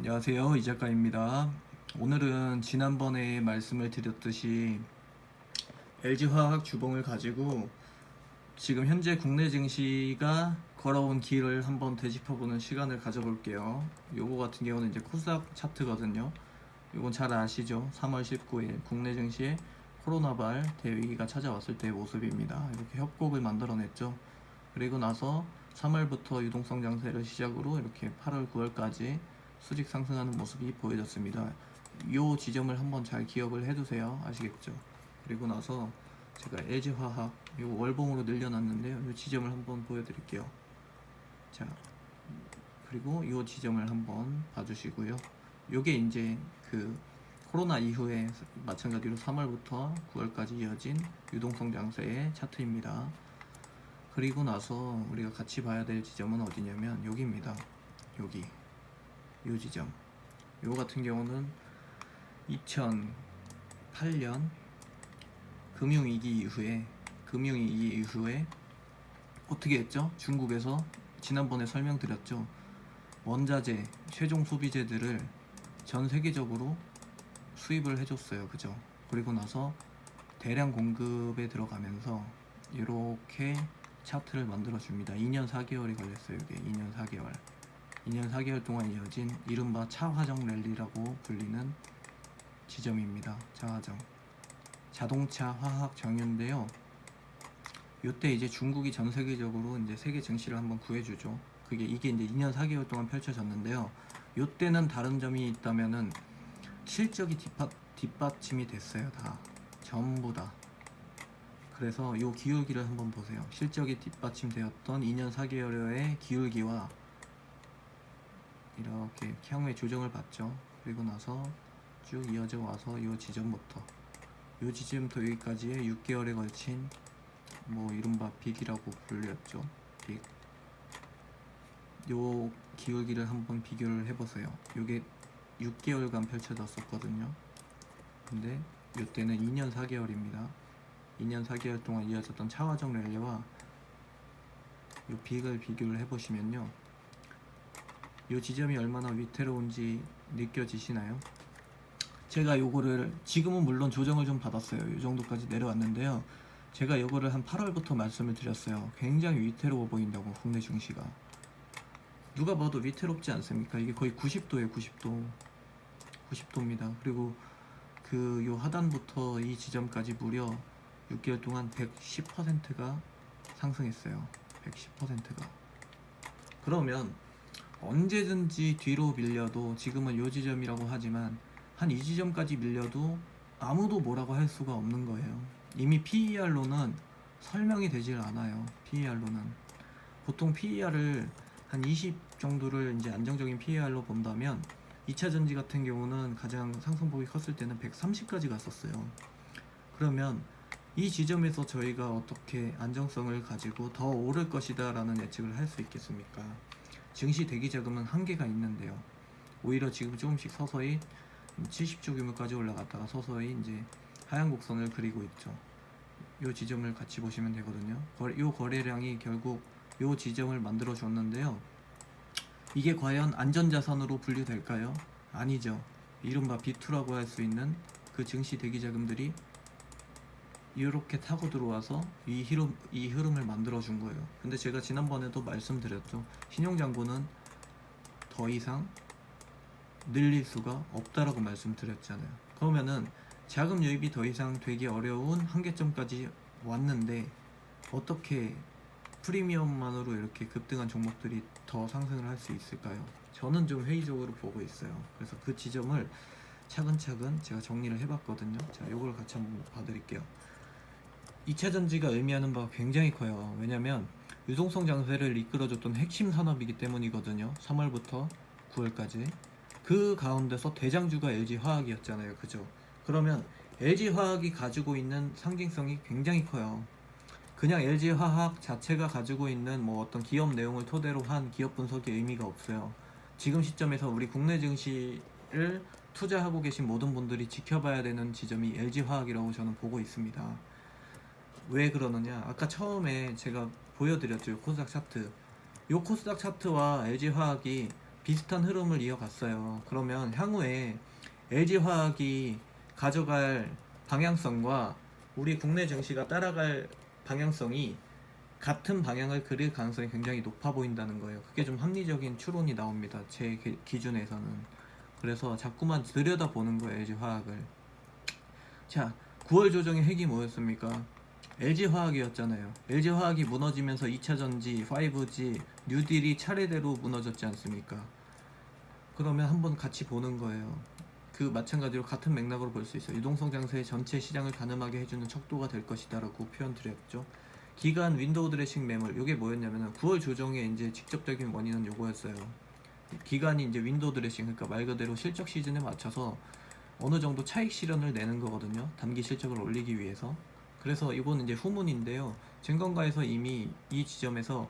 안녕하세요 이 작가입니다. 오늘은 지난번에 말씀을 드렸듯이 LG화학 주봉을 가지고 지금 현재 국내 증시가 걸어온 길을 한번 되짚어보는 시간을 가져볼게요. 요거 같은 경우는 이제 코스닥 차트거든요. 요건 잘 아시죠? 3월 19일 국내 증시에 코로나발 대위기가 찾아왔을 때의 모습입니다. 이렇게 협곡을 만들어냈죠. 그리고 나서 3월부터 유동성 장세를 시작으로 이렇게 8월, 9월까지 수직 상승하는 모습이 보여졌습니다. 이 지점을 한번 잘 기억을 해두세요. 아시겠죠? 그리고 나서 제가 LG화학 이 월봉으로 늘려놨는데요. 이 지점을 한번 보여드릴게요. 자, 그리고 이 지점을 한번 봐주시고요. 요게 이제 그 코로나 이후에 마찬가지로 3월부터 9월까지 이어진 유동성 장세의 차트입니다. 그리고 나서 우리가 같이 봐야 될 지점은 어디냐면 여기입니다. 여기 요 지점. 요 같은 경우는 2008년 금융위기 이후에 금융위기 이후에 어떻게 했죠? 중국에서 지난번에 설명드렸죠. 원자재, 최종 소비재들을 전 세계적으로 수입을 해줬어요. 그죠? 그리고 나서 대량 공급에 들어가면서 이렇게 차트를 만들어 줍니다. 2년 4개월이 걸렸어요. 이게 2년 4개월. 2년 4개월 동안 이어진 이른바 차화정 랠리라고 불리는 지점입니다. 차화정. 자동차, 화학, 정유인데요. 요때 이제 중국이 전 세계적으로 이제 세계 증시를 한번 구해주죠. 그게 이게 이제 2년 4개월 동안 펼쳐졌는데요. 요때는 다른 점이 있다면은 실적이 뒷받, 뒷받침이 됐어요. 다 전부 다. 그래서 요 기울기를 한번 보세요. 실적이 뒷받침되었던 2년 4개월여의 기울기와 이렇게 향후에 조정을 받죠. 그리고 나서 쭉 이어져 와서 요 지점부터 요 지점부터 여기까지의 6개월에 걸친 뭐 이른바 빅이라고 불렸죠. 빅. 요 기울기를 한번 비교를 해보세요. 요게 6개월간 펼쳐졌었거든요. 근데 요때는 2년 4개월입니다. 2년 4개월 동안 이어졌던 차화정 랠리와 요 빅을 비교를 해보시면요. 요 지점이 얼마나 위태로운지 느껴지시나요? 제가 요거를 지금은 물론 조정을 좀 받았어요. 이 정도까지 내려왔는데요. 제가 요거를 한 8월부터 말씀을 드렸어요. 굉장히 위태로워 보인다고 국내 증시가. 누가 봐도 위태롭지 않습니까? 이게 거의 90도예요, 90도. 90도입니다. 그리고 그 요 하단부터 이 지점까지 무려 6개월 동안 110%가 상승했어요. 110%가. 그러면 언제든지 뒤로 밀려도 지금은 요 지점이라고 하지만 한 이 지점까지 밀려도 아무도 뭐라고 할 수가 없는 거예요. 이미 PER로는 설명이 되질 않아요. PER로는 보통 PER을 한 20 정도를 이제 안정적인 PER로 본다면 2차 전지 같은 경우는 가장 상승폭이 컸을 때는 130까지 갔었어요. 그러면 이 지점에서 저희가 어떻게 안정성을 가지고 더 오를 것이다 라는 예측을 할 수 있겠습니까? 증시 대기 자금은 한계가 있는데요. 오히려 지금 조금씩 서서히 70조 규모까지 올라갔다가 서서히 이제 하향 곡선을 그리고 있죠. 요 지점을 같이 보시면 되거든요. 요 거래량이 결국 요 지점을 만들어 줬는데요. 이게 과연 안전자산으로 분류될까요? 아니죠. 이른바 B2라고 할 수 있는 그 증시 대기 자금들이 이렇게 타고 들어와서 이 흐름 이 흐름을 만들어 준 거예요. 근데 제가 지난번에도 말씀드렸죠. 신용 잔고는 더 이상 늘릴 수가 없다라고 말씀드렸잖아요. 그러면은 자금 유입이 더 이상 되기 어려운 한계점까지 왔는데 어떻게 프리미엄만으로 이렇게 급등한 종목들이 더 상승을 할 수 있을까요? 저는 좀 회의적으로 보고 있어요. 그래서 그 지점을 차근차근 제가 정리를 해봤거든요. 자, 요걸 같이 한번 봐드릴게요. 2차 전지가 의미하는 바가 굉장히 커요. 왜냐면 유동성 장세를 이끌어줬던 핵심 산업이기 때문이거든요. 3월부터 9월까지. 그 가운데서 대장주가 LG 화학이었잖아요. 그죠? 그러면 LG 화학이 가지고 있는 상징성이 굉장히 커요. 그냥 LG 화학 자체가 가지고 있는 뭐 어떤 기업 내용을 토대로 한 기업 분석의 의미가 없어요. 지금 시점에서 우리 국내 증시를 투자하고 계신 모든 분들이 지켜봐야 되는 지점이 LG 화학이라고 저는 보고 있습니다. 왜 그러느냐? 아까 처음에 제가 보여드렸죠. 코스닥 차트. 요 코스닥 차트와 LG 화학이 비슷한 흐름을 이어갔어요. 그러면 향후에 LG화학이 가져갈 방향성과 우리 국내 증시가 따라갈 방향성이 같은 방향을 그릴 가능성이 굉장히 높아 보인다는 거예요. 그게 좀 합리적인 추론이 나옵니다. 제 기- 기준에서는. 그래서 자꾸만 들여다보는 거예요, LG화학을. 자, 9월 조정의 핵이 뭐였습니까? LG화학이었잖아요. LG화학이 무너지면서 2차 전지, 5G, 뉴딜이 차례대로 무너졌지 않습니까? 그러면 한번 같이 보는 거예요. 그 마찬가지로 같은 맥락으로 볼 수 있어요. 유동성 장세의 전체 시장을 가늠하게 해주는 척도가 될 것이다 라고 표현 드렸죠. 기간 윈도우 드레싱 매물 이게 뭐였냐면은 9월 조정의 이제 직접적인 원인은 요거였어요. 기간이 이제 윈도우 드레싱 그러니까 말 그대로 실적 시즌에 맞춰서 어느 정도 차익 실현을 내는 거거든요. 단기 실적을 올리기 위해서. 그래서 이거는 이제 후문인데요. 증권가에서 이미 이 지점에서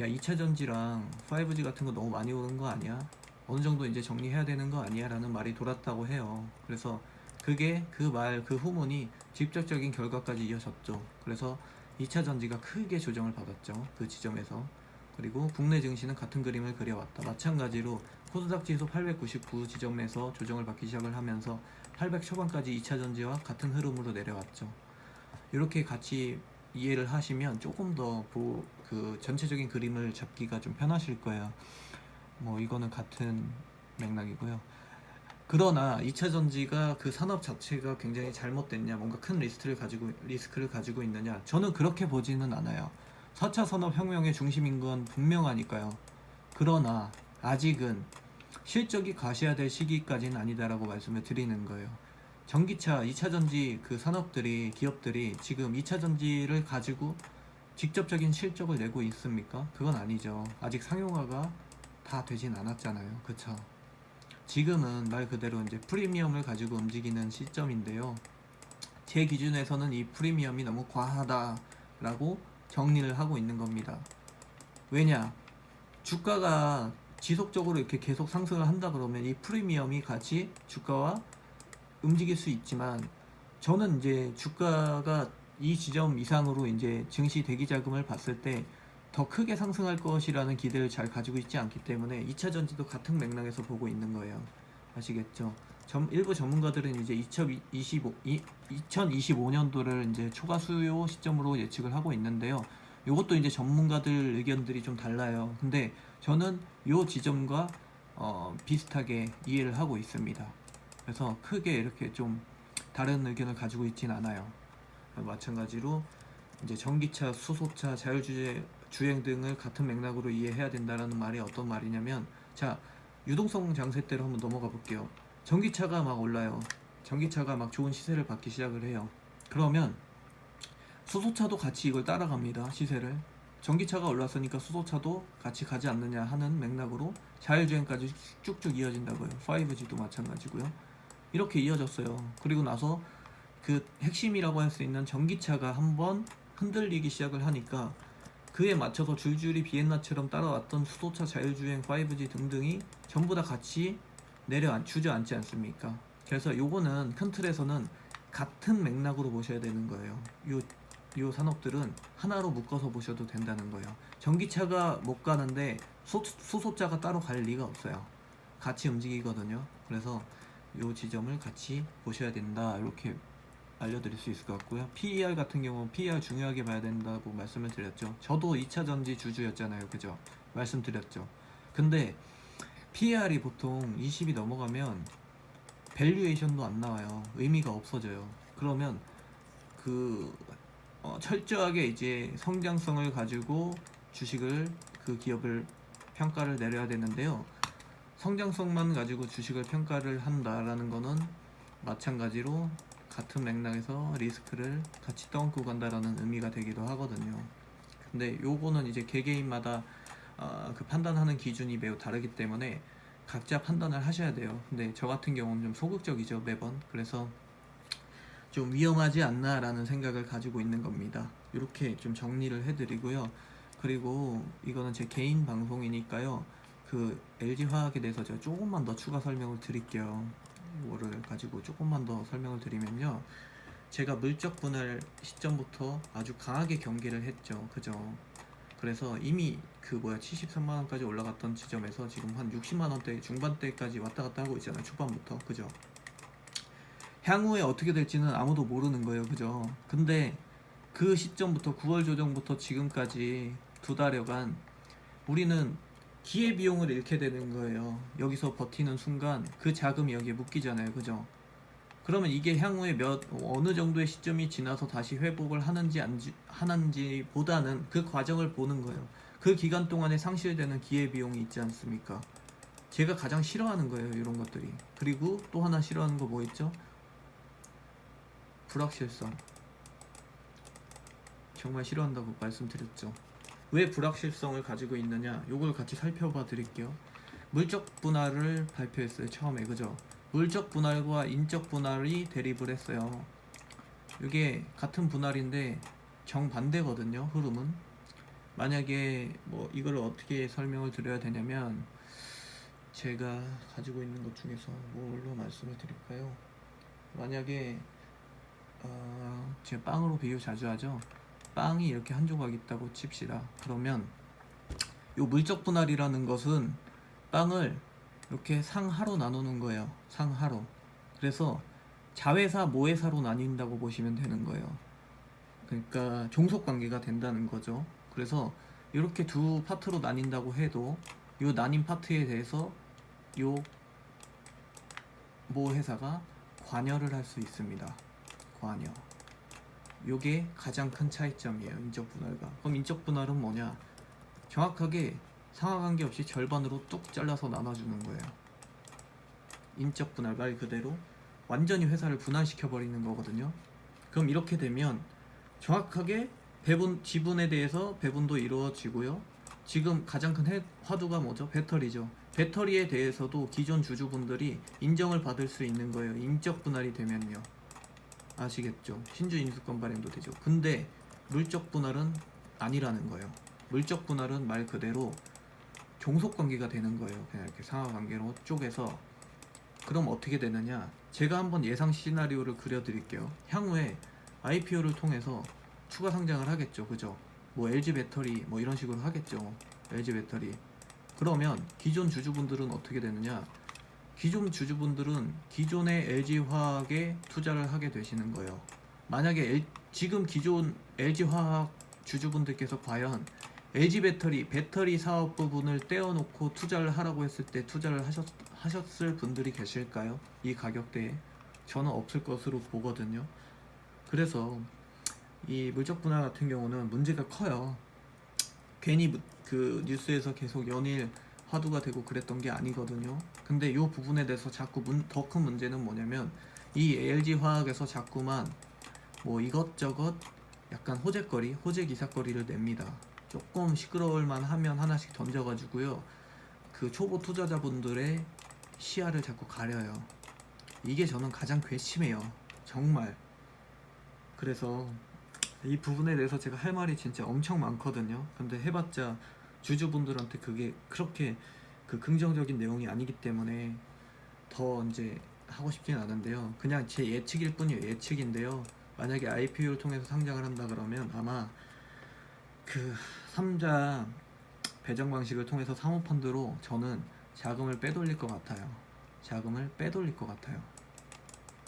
야 2차 전지랑 5G 같은 거 너무 많이 오는 거 아니야? 어느 정도 이제 정리해야 되는 거 아니야? 라는 말이 돌았다고 해요. 그래서 그게 그 말, 그 후문이 직접적인 결과까지 이어졌죠. 그래서 2차 전지가 크게 조정을 받았죠. 그 지점에서. 그리고 국내 증시는 같은 그림을 그려왔다. 마찬가지로 코스닥 지수 899 지점에서 조정을 받기 시작을 하면서 800 초반까지 2차 전지와 같은 흐름으로 내려왔죠. 이렇게 같이 이해를 하시면 조금 더 그 전체적인 그림을 잡기가 좀 편하실 거예요. 뭐 이거는 같은 맥락이고요. 그러나 2차 전지가 그 산업 자체가 굉장히 잘못됐냐, 뭔가 큰 리스크를 가지고 리스크를 가지고 있느냐, 저는 그렇게 보지는 않아요. 4차 산업 혁명의 중심인 건 분명하니까요. 그러나 아직은 실적이 가셔야 될 시기까지는 아니다라고 말씀을 드리는 거예요. 전기차, 2차 전지 그 산업들이 기업들이 지금 2차 전지를 가지고 직접적인 실적을 내고 있습니까? 그건 아니죠. 아직 상용화가 다 되진 않았잖아요. 그쵸? 지금은 말 그대로 이제 프리미엄을 가지고 움직이는 시점인데요. 제 기준에서는 이 프리미엄이 너무 과하다라고 정리를 하고 있는 겁니다. 왜냐? 주가가 지속적으로 이렇게 계속 상승을 한다 그러면 이 프리미엄이 같이 주가와 움직일 수 있지만 저는 이제 주가가 이 지점 이상으로 이제 증시 대기 자금을 봤을 때 더 크게 상승할 것이라는 기대를 잘 가지고 있지 않기 때문에 2차 전지도 같은 맥락에서 보고 있는 거예요. 아시겠죠? 전, 일부 전문가들은 이제 2025, 2025년도를 이제 초과 수요 시점으로 예측을 하고 있는데요. 이것도 이제 전문가들 의견들이 좀 달라요. 근데 저는 이 지점과 어, 비슷하게 이해를 하고 있습니다. 그래서 크게 이렇게 좀 다른 의견을 가지고 있진 않아요. 마찬가지로 이제 전기차, 수소차, 자율주행 주행 등을 같은 맥락으로 이해해야 된다라는 말이 어떤 말이냐면 자 유동성 장세대로 한번 넘어가 볼게요. 전기차가 막 올라요. 전기차가 막 좋은 시세를 받기 시작을 해요. 그러면 수소차도 같이 이걸 따라갑니다. 시세를. 전기차가 올랐으니까 수소차도 같이 가지 않느냐 하는 맥락으로 자율주행까지 쭉쭉 이어진다고요. 5G도 마찬가지고요. 이렇게 이어졌어요. 그리고 나서 그 핵심이라고 할 수 있는 전기차가 한번 흔들리기 시작을 하니까 그에 맞춰서 줄줄이 비엔나처럼 따라왔던 수소차, 자율주행, 5G 등등이 전부 다 같이 내려앉 주저앉지 않습니까? 그래서 요거는 큰 틀에서는 같은 맥락으로 보셔야 되는 거예요. 요, 요 산업들은 하나로 묶어서 보셔도 된다는 거예요. 전기차가 못 가는데 수, 수소차가 따로 갈 리가 없어요. 같이 움직이거든요. 그래서 요 지점을 같이 보셔야 된다. 이렇게 알려드릴 수 있을 것 같고요. PER 같은 경우 PER 중요하게 봐야 된다고 말씀을 드렸죠. 저도 2차 전지 주주였잖아요. 그죠? 말씀드렸죠. 근데 PER이 보통 20이 넘어가면 밸류에이션도 안 나와요. 의미가 없어져요. 그러면 그 어, 철저하게 이제 성장성을 가지고 주식을 그 기업을 평가를 내려야 되는데요. 성장성만 가지고 주식을 평가를 한다라는 거는 마찬가지로 같은 맥락에서 리스크를 같이 떠안고 간다라는 의미가 되기도 하거든요. 근데 요거는 이제 개개인마다 어, 그 판단하는 기준이 매우 다르기 때문에 각자 판단을 하셔야 돼요. 근데 저 같은 경우는 좀 소극적이죠 매번. 그래서 좀 위험하지 않나라는 생각을 가지고 있는 겁니다. 이렇게 좀 정리를 해드리고요. 그리고 이거는 제 개인 방송이니까요. 그 LG 화학에 대해서 제가 조금만 더 추가 설명을 드릴게요. 이거를 가지고 조금만 더 설명을 드리면요. 제가 물적 분할 시점부터 아주 강하게 경계를 했죠. 그죠? 그래서 이미 그 뭐야 73만 원까지 올라갔던 지점에서 지금 한 60만 원대 중반대까지 왔다 갔다 하고 있잖아요. 초반부터 그죠? 향후에 어떻게 될지는 아무도 모르는 거예요. 그죠? 근데 그 시점부터 9월 조정부터 지금까지 두 달여간 우리는 기회 비용을 잃게 되는 거예요. 여기서 버티는 순간 그 자금이 여기에 묶이잖아요. 그죠? 그러면 이게 향후에 몇 어느 정도의 시점이 지나서 다시 회복을 하는지 안 지- 하는지 보다는 그 과정을 보는 거예요. 그 기간 동안에 상실되는 기회 비용이 있지 않습니까? 제가 가장 싫어하는 거예요, 이런 것들이. 그리고 또 하나 싫어하는 거 뭐 있죠? 불확실성. 정말 싫어한다고 말씀드렸죠. 왜 불확실성을 가지고 있느냐? 요걸 같이 살펴봐 드릴게요. 물적 분할을 발표했어요, 처음에. 그죠? 물적 분할과 인적 분할이 대립을 했어요. 이게 같은 분할인데 정반대거든요, 흐름은. 만약에 뭐 이걸 어떻게 설명을 드려야 되냐면 제가 가지고 있는 것 중에서 뭘로 말씀을 드릴까요? 만약에 어, 제가 빵으로 비유 자주 하죠. 빵이 이렇게 한 조각 있다고 칩시다. 그러면 요 물적 분할이라는 것은 빵을 이렇게 상하로 나누는 거예요. 상하로. 그래서 자회사 모회사로 나뉜다고 보시면 되는 거예요. 그러니까 종속 관계가 된다는 거죠. 그래서 이렇게 두 파트로 나뉜다고 해도 이 나뉜 파트에 대해서 요 모 회사가 관여를 할 수 있습니다. 관여. 요게 가장 큰 차이점이에요. 인적 분할과. 그럼 인적 분할은 뭐냐? 정확하게 상하관계 없이 절반으로 뚝 잘라서 나눠주는 거예요. 인적 분할 말 그대로 완전히 회사를 분할시켜 버리는 거거든요. 그럼 이렇게 되면 정확하게 배분 지분에 대해서 배분도 이루어지고요. 지금 가장 큰 해- 화두가 뭐죠? 배터리죠. 배터리에 대해서도 기존 주주분들이 인정을 받을 수 있는 거예요. 인적 분할이 되면요. 아시겠죠? 신주 인수권 발행도 되죠. 근데 물적 분할은 아니라는 거예요. 물적 분할은 말 그대로 종속 관계가 되는 거예요. 그냥 이렇게 상하 관계로 쪼개서 그럼 어떻게 되느냐? 제가 한번 예상 시나리오를 그려드릴게요. 향후에 IPO를 통해서 추가 상장을 하겠죠, 그죠? 뭐 LG 배터리 뭐 이런 식으로 하겠죠. LG 배터리. 그러면 기존 주주분들은 어떻게 되느냐? 기존 주주분들은 기존의 LG 화학에 투자를 하게 되시는 거예요. 만약에 L- 지금 기존 LG 화학 주주분들께서 과연 LG 배터리 배터리 사업 부분을 떼어놓고 투자를 하라고 했을 때 투자를 하셨, 하셨을 분들이 계실까요? 이 가격대에 저는 없을 것으로 보거든요. 그래서 이 물적 분할 같은 경우는 문제가 커요. 괜히 무- 그 뉴스에서 계속 연일 화두가 되고 그랬던 게 아니거든요. 근데 이 부분에 대해서 자꾸 더 큰 문제는 뭐냐면 이 LG 화학에서 자꾸만 뭐 이것저것 약간 호재거리, 호재 기사거리를 냅니다. 조금 시끄러울만 하면 하나씩 던져가지고요. 그 초보 투자자분들의 시야를 자꾸 가려요. 이게 저는 가장 괘씸해요. 정말. 그래서 이 부분에 대해서 제가 할 말이 진짜 엄청 많거든요. 근데 해봤자 주주분들한테 그게 그렇게 그 긍정적인 내용이 아니기 때문에 더 이제 하고 싶진 않은데요. 그냥 제 예측일 뿐이에요. 예측인데요. 만약에 IPO를 통해서 상장을 한다 그러면 아마 그 삼자 배정 방식을 통해서 사모펀드로 저는 자금을 빼돌릴 것 같아요. 자금을 빼돌릴 것 같아요.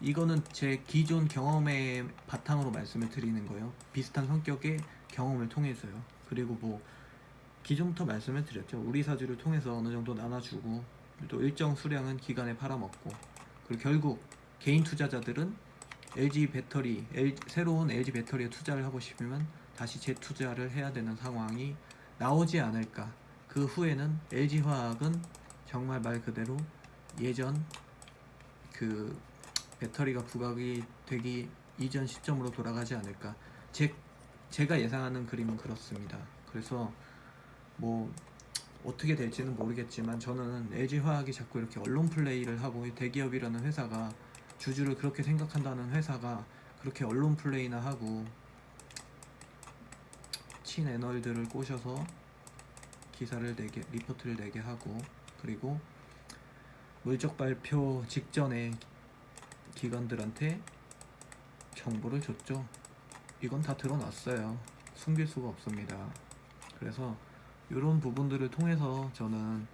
이거는 제 기존 경험의 바탕으로 말씀을 드리는 거예요. 비슷한 성격의 경험을 통해서요. 그리고 뭐 기존부터 말씀을 드렸죠. 우리 사주를 통해서 어느 정도 나눠주고 또 일정 수량은 기간에 팔아먹고 그리고 결국 개인 투자자들은 LG 배터리 L- 새로운 LG 배터리에 투자를 하고 싶으면 다시 재투자를 해야 되는 상황이 나오지 않을까. 그 후에는 LG 화학은 정말 말 그대로 예전 그 배터리가 부각이 되기 이전 시점으로 돌아가지 않을까. 제 제가 예상하는 그림은 그렇습니다. 그래서 뭐 어떻게 될지는 모르겠지만 저는 LG 화학이 자꾸 이렇게 언론 플레이를 하고 이 대기업이라는 회사가 주주를 그렇게 생각한다는 회사가 그렇게 언론 플레이나 하고 친애널들을 꼬셔서 기사를 내게 리포트를 내게 하고 그리고 물적 발표 직전에 기관들한테 정보를 줬죠. 이건 다 드러났어요. 숨길 수가 없습니다. 그래서 이런 부분들을 통해서 저는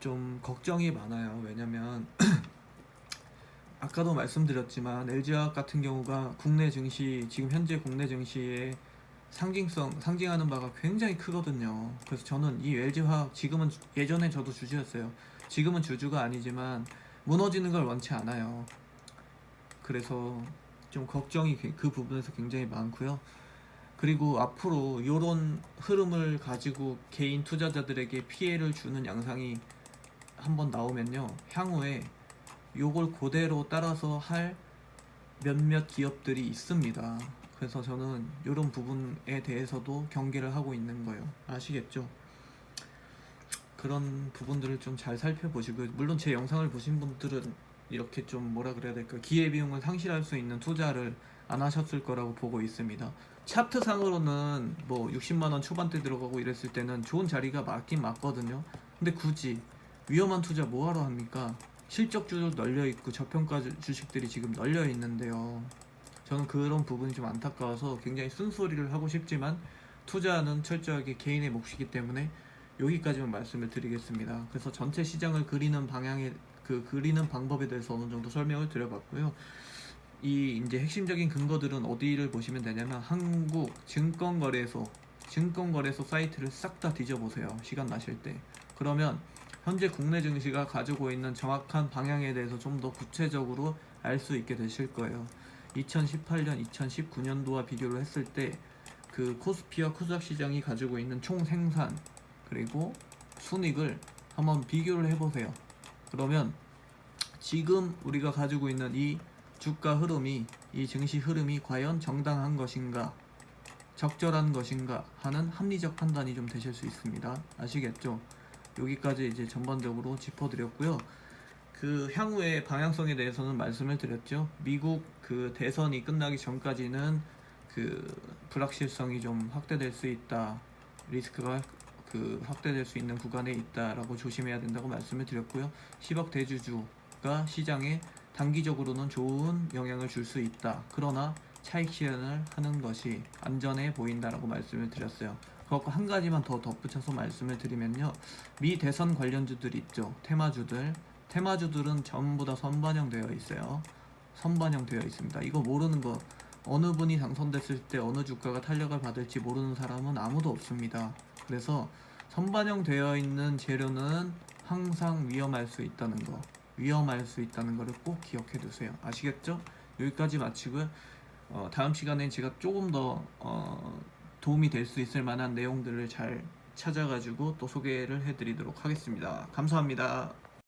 좀 걱정이 많아요. 왜냐면 아까도 말씀드렸지만 LG화학 같은 경우가 국내 증시 지금 현재 국내 증시의 상징성 상징하는 바가 굉장히 크거든요. 그래서 저는 이 LG화학 지금은 주- 예전에 저도 주주였어요. 지금은 주주가 아니지만 무너지는 걸 원치 않아요. 그래서 좀 걱정이 그- 그 부분에서 굉장히 많고요. 그리고 앞으로 이런 흐름을 가지고 개인 투자자들에게 피해를 주는 양상이 한번 나오면요. 향후에 요걸 그대로 따라서 할 몇몇 기업들이 있습니다. 그래서 저는 이런 부분에 대해서도 경계를 하고 있는 거예요. 아시겠죠? 그런 부분들을 좀 잘 살펴보시고 물론 제 영상을 보신 분들은 이렇게 좀 뭐라 그래야 될까 기회 비용을 상실할 수 있는 투자를 안 하셨을 거라고 보고 있습니다. 차트 상으로는 뭐 60만 원 초반대 들어가고 이랬을 때는 좋은 자리가 맞긴 맞거든요. 근데 굳이 위험한 투자 뭐하러 합니까? 실적주도 널려 있고 저평가 주- 주식들이 지금 널려 있는데요. 저는 그런 부분이 좀 안타까워서 굉장히 쓴소리를 하고 싶지만 투자는 철저하게 개인의 몫이기 때문에 여기까지만 말씀을 드리겠습니다. 그래서 전체 시장을 그리는 방향에 그 그리는 방법에 대해서 어느 정도 설명을 드려봤고요. 이 이제 핵심적인 근거들은 어디를 보시면 되냐면 한국 증권거래소 증권거래소 사이트를 싹 다 뒤져보세요. 시간 나실 때. 그러면 현재 국내 증시가 가지고 있는 정확한 방향에 대해서 좀 더 구체적으로 알 수 있게 되실 거예요. 2018년, 2019년도와 비교를 했을 때 그 코스피와 코스닥 시장이 가지고 있는 총 생산 그리고 순익을 한번 비교를 해보세요. 그러면 지금 우리가 가지고 있는 이 주가 흐름이 이 증시 흐름이 과연 정당한 것인가 적절한 것인가 하는 합리적 판단이 좀 되실 수 있습니다. 아시겠죠? 여기까지 이제 전반적으로 짚어드렸고요. 그 향후의 방향성에 대해서는 말씀을 드렸죠. 미국 그 대선이 끝나기 전까지는 그 불확실성이 좀 확대될 수 있다. 리스크가 그 확대될 수 있는 구간에 있다라고 조심해야 된다고 말씀을 드렸고요. 10억 대주주가 시장에 단기적으로는 좋은 영향을 줄 수 있다. 그러나 차익 실현을 하는 것이 안전해 보인다라고 말씀을 드렸어요. 그렇고 한 가지만 더 덧붙여서 말씀을 드리면요. 미 대선 관련주들 있죠. 테마주들. 테마주들은 전부 다 선반영되어 있어요. 선반영되어 있습니다. 이거 모르는 거 어느 분이 당선됐을 때 어느 주가가 탄력을 받을지 모르는 사람은 아무도 없습니다. 그래서 선반영 되어 있는 재료는 항상 위험할 수 있다는 거. 위험할 수 있다는 거를 꼭 기억해 두세요. 아시겠죠? 여기까지 마치고요. 어, 다음 시간엔 제가 조금 더 어, 도움이 될 수 있을 만한 내용들을 잘 찾아가지고 또 소개를 해드리도록 하겠습니다. 감사합니다.